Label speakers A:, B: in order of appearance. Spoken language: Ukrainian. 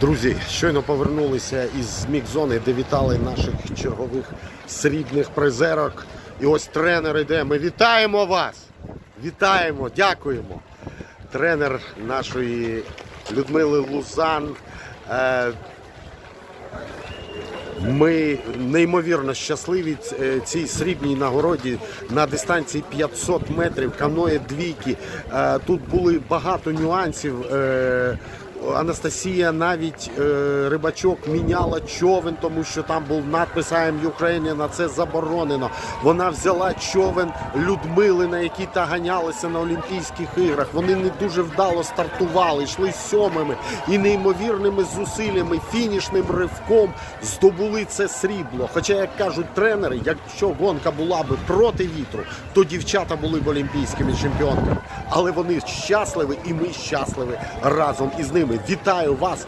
A: Друзі, щойно повернулися із мікзони, де вітали наших чергових срібних призерок. І ось тренер іде. Ми вітаємо вас! Вітаємо, дякуємо. Тренер нашої Людмили Лузан. Е, Ми неймовірно щасливі е, цій срібній нагороді на дистанції 500 метрів, каноє двійки. Е, Тут були багато нюансів. Анастасія навіть е, рибачок міняла човен, тому що там був надпис «I am Ukrainian», а це заборонено. Вона взяла човен Людмили, на який та ганялися на Олімпійських іграх. Вони не дуже вдало стартували, йшли сьомими і неймовірними зусиллями, фінішним ривком здобули це срібло. Хоча, як кажуть тренери, якщо гонка була би проти вітру, то дівчата були б олімпійськими чемпіонками. Але вони щасливі, і ми щасливі разом із ними. Вітаю вас